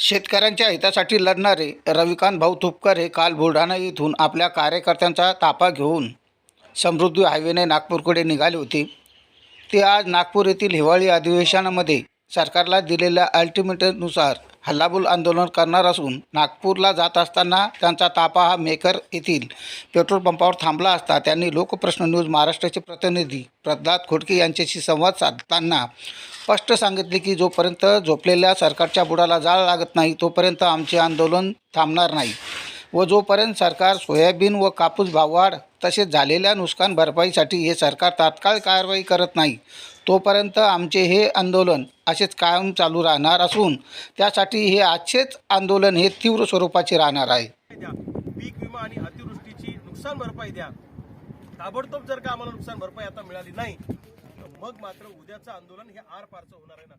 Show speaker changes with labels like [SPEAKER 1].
[SPEAKER 1] शेतकऱ्यांच्या हितासाठी लढणारे रविकांत भाऊ तुपकर हे काल बुलढाणा येथून आपल्या कार्यकर्त्यांचा ताफा घेऊन समृद्धी हायवेने नागपूरकडे निघाले होते. ते आज नागपूर येथील हिवाळी अधिवेशनामध्ये सरकारला दिलेल्या अल्टिमेटनुसार हल्लाबोल आंदोलन करणार असून नागपूरला जात असताना त्यांचा तापा हा मेकर येथील पेट्रोल पंपावर थांबला असता त्यांनी लोकप्रश्न न्यूज महाराष्ट्राचे प्रतिनिधी प्रल्हाद खोडके यांच्याशी संवाद साधताना स्पष्ट सांगितले की जोपर्यंत झोपलेल्या सरकारच्या बुडाला जाळ लागत नाही तोपर्यंत आमचे आंदोलन थांबणार नाही. व जोपर्यंत सरकार सोयाबीन व कापूस भाववाढ तसेच झालेल्या नुकसान भरपाईसाठी हे सरकार तात्काळ कारवाई करत नाही तोपर्यंत आमचे हे आंदोलन असेच कायम चालू राहणार असून त्यासाठी हे आजचेच आंदोलन हे तीव्र स्वरूपाचे राहणार आहे.
[SPEAKER 2] द्या. पीक विमा आणि अतिवृष्टीची नुकसान भरपाई द्या. ताबडतोब जर का आम्हाला नुकसान भरपाई आता मिळाली नाही तर मग मात्र उद्याचं आंदोलन हे आर पारचं होणार आहे ना.